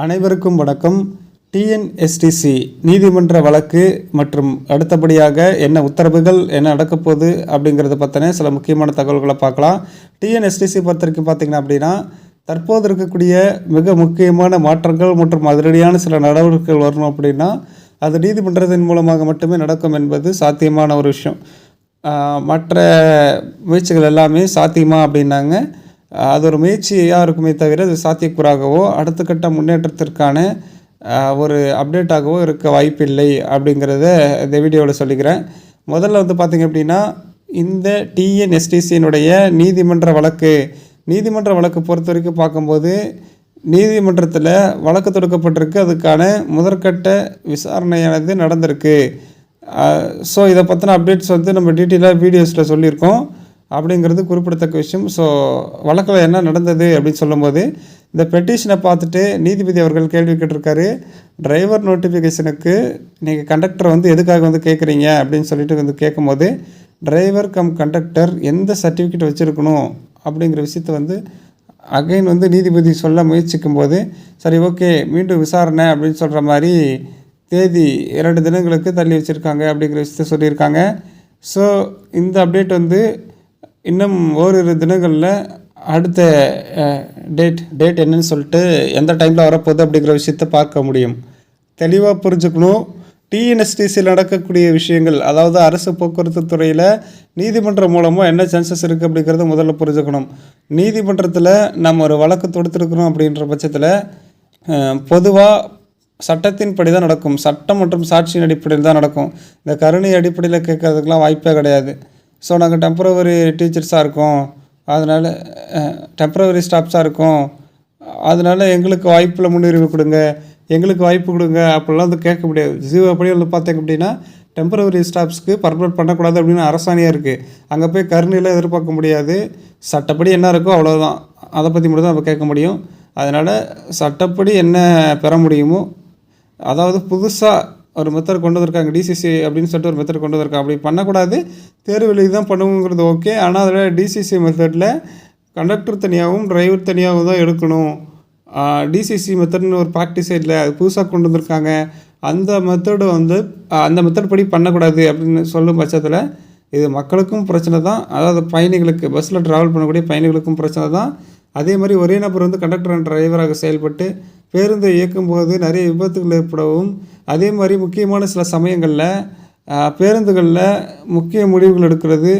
அனைவருக்கும் வணக்கம். டிஎன்எஸ்டிசி நீதிமன்ற வழக்கு மற்றும் அடுத்தபடியாக என்ன உத்தரவுகள் என்ன நடக்கப்போகுது அப்படிங்கிறத பற்றின சில முக்கியமான தகவல்களை பார்க்கலாம். டிஎன்எஸ்டிசி பொறுத்த வரைக்கும் பார்த்தீங்கன்னா அப்படின்னா தற்போது இருக்கக்கூடிய மிக முக்கியமான மாற்றங்கள் மற்றும் அதிரடியான சில நடவடிக்கைகள் வரணும் அப்படின்னா அது நீதிமன்றத்தின் மூலமாக மட்டுமே நடக்கும் என்பது சாத்தியமான ஒரு விஷயம். மற்ற முயற்சிகள் எல்லாமே சாத்தியமா அப்படின்னாங்க. அது ஒரு முயற்சியாக இருக்குமே தவிர அது சாத்தியக்கூறாகவோ அடுத்த கட்ட முன்னேற்றத்திற்கான ஒரு அப்டேட்டாகவோ இருக்க வாய்ப்பில்லை அப்படிங்கிறத இந்த வீடியோவில் சொல்லிக்கிறேன். முதல்ல வந்து பார்த்திங்க அப்படின்னா இந்த டிஎன்எஸ்டிசியினுடைய நீதிமன்ற வழக்கு நீதிமன்ற வழக்கு பொறுத்த வரைக்கும் பார்க்கும்போது நீதிமன்றத்தில் வழக்கு தொடுக்கப்பட்டிருக்கு. அதுக்கான முதற்கட்ட விசாரணையானது நடந்திருக்கு. ஸோ இதை பற்றின அப்டேட்ஸ் வந்து நம்ம டீட்டெயிலாக வீடியோஸில் சொல்லியிருக்கோம். அப்படிங்கிறது குறிப்பிடத்தக்க விஷயம். ஸோ வழக்கில் என்ன நடந்தது அப்படின்னு சொல்லும்போது இந்த பெட்டிஷனை பார்த்துட்டு நீதிபதி அவர்கள் கேள்வி கேட்டிருக்காரு. டிரைவர் நோட்டிஃபிகேஷனுக்கு நீங்கள் கண்டக்டர் வந்து எதுக்காக வந்து கேட்குறீங்க அப்படின்னு சொல்லிட்டு வந்து கேட்கும்போது டிரைவர் கம் கண்டக்டர் எந்த சர்டிஃபிகேட் வச்சுருக்கணும் அப்படிங்கிற விஷயத்த வந்து அகைன் வந்து நீதிபதி சொல்ல முயற்சிக்கும் போது சரி ஓகே மீண்டும் விசாரணை அப்படின்னு சொல்கிற மாதிரி தேதி இரண்டு தினங்களுக்கு தள்ளி வச்சுருக்காங்க அப்படிங்கிற விஷயத்த சொல்லியிருக்காங்க. ஸோ இந்த அப்டேட் வந்து இன்னும் ஓரிரு தினங்களில் அடுத்த டேட் டேட் என்னன்னு சொல்லிட்டு எந்த டைமில் வரப்போகுது அப்படிங்கிற விஷயத்த பார்க்க முடியும். தெளிவாக புரிஞ்சுக்கணும். டிஎன்எஸ்டிசியில் நடக்கக்கூடிய விஷயங்கள் அதாவது அரசு போக்குவரத்து துறையில் நீதிமன்றம் மூலமாக என்ன சான்சஸ் இருக்குது அப்படிங்கிறத முதல்ல புரிஞ்சுக்கணும். நீதிமன்றத்தில் நம்ம ஒரு வழக்கு தொடுத்துருக்கிறோம் அப்படின்ற பட்சத்தில் பொதுவாக சட்டத்தின் படி தான் நடக்கும். சட்டம் மற்றும் சாட்சியின் அடிப்படையில் தான் நடக்கும். இந்த கருணை அடிப்படையில் கேட்கறதுக்கெலாம் வாய்ப்பே கிடையாது. ஸோ நாங்கள் டெம்பரவரி டீச்சர்ஸாக இருக்கோம். அதனால் டெம்பரவரி ஸ்டாஃப்ஸாக இருக்கோம். அதனால் எங்களுக்கு வாய்ப்பில் முன்னுரிமை கொடுங்க. எங்களுக்கு வாய்ப்பு கொடுங்க. அப்படிலாம் வந்து கேட்க முடியாது. ஜீவோ அப்படி வந்து பார்த்தீங்க அப்படின்னா டெம்பரவரி ஸ்டாஃப்ஸ்க்கு பர்மனெண்ட் பண்ணக்கூடாது அப்படின்னு அரசாணையாக இருக்குது அங்கே போய் கருணையெல்லாம் எதிர்பார்க்க முடியாது. சட்டப்படி என்ன இருக்கோ அவ்வளோதான் அதை பற்றி மட்டும் தான் நம்ம கேட்க முடியும். அதனால் சட்டப்படி என்ன பெற முடியுமோ அதாவது புதுசாக ஒரு மெத்தட் கொண்டு வந்திருக்காங்க டிசிசி அப்படின்னு சொல்லிட்டு ஒரு மெத்தட் கொண்டு வந்திருக்காங்க. அப்படி பண்ணக்கூடாது. தேர்வு எழுதி தான் பண்ணுங்கிறது ஓகே ஆனால் அதில் டிசிசி மெத்தடில் கண்டக்டர் தனியாகவும் டிரைவர் தனியாகவும் தான் எடுக்கணும். டிசிசி மெத்தட்னு ஒரு ப்ராக்டிஸே இல்லை. அது புதுசாக கொண்டு வந்திருக்காங்க. அந்த மெத்தடு வந்து அந்த மெத்தட் படி பண்ணக்கூடாது அப்படின்னு சொல்லும் பட்சத்தில் இது மக்களுக்கும் பிரச்சனை தான். அதாவது பயணிகளுக்கு பஸ்ஸில் ட்ராவல் பண்ணக்கூடிய பயணிகளுக்கும் பிரச்சனை தான். அதே மாதிரி ஒரே நபர் வந்து கண்டக்டர் அண்ட் டிரைவராக செயல்பட்டு பேருந்தை இயக்கும்போது நிறைய விபத்துகள் ஏற்படவும் அதே மாதிரி முக்கியமான சில சமயங்களில் பேருந்துகளில் முக்கிய முடிவுகள் எடுக்கிறது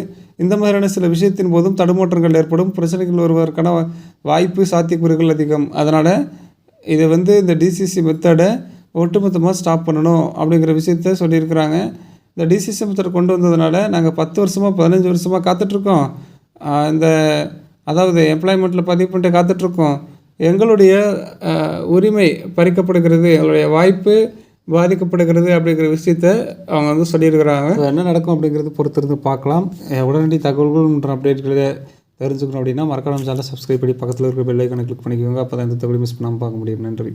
இந்த மாதிரியான சில விஷயத்தின் போதும் தடுமாற்றங்கள் ஏற்படும் பிரச்சனைகள் வருவதற்கான வாய்ப்பு சாத்தியக்கூறுகள் அதிகம். அதனால் இதை வந்து இந்த டிசிசி மெத்தடை ஒட்டுமொத்தமாக ஸ்டாப் பண்ணணும் அப்படிங்கிற விஷயத்த சொல்லியிருக்கிறாங்க. இந்த டிசிசி மெத்தட் கொண்டு வந்ததுனால நாங்கள் பத்து வருஷமாக பதினஞ்சு வருஷமாக காத்துட்ருக்கோம் இந்த அதாவது எம்ப்ளாய்மெண்ட்டில் பதிவு பண்ணிட்டு காத்துட்ருக்கோம் எங்களுடைய உரிமை பறிக்கப்படுகிறது எங்களுடைய வாய்ப்பு பாதிக்கப்படுகிறது அப்படிங்கிற விஷயத்த அவங்க வந்து சொல்லியிருக்கிறாங்க. என்ன நடக்கும் அப்படிங்கிறது பொறுத்திருந்து பார்க்கலாம். உடனடி தகவல்கள் மற்றும் அப்டேட்களை தெரிஞ்சுக்கணும் அப்படின்னா மறக்காம சேனலை சப்ஸ்கிரைப் பண்ணி பக்கத்தில் இருக்கிற பெல் கிளிக் பண்ணிக்கோங்க. அப்போ தான் இந்த தகவலை மிஸ் பண்ணாமல் பார்க்க முடியும். நன்றி.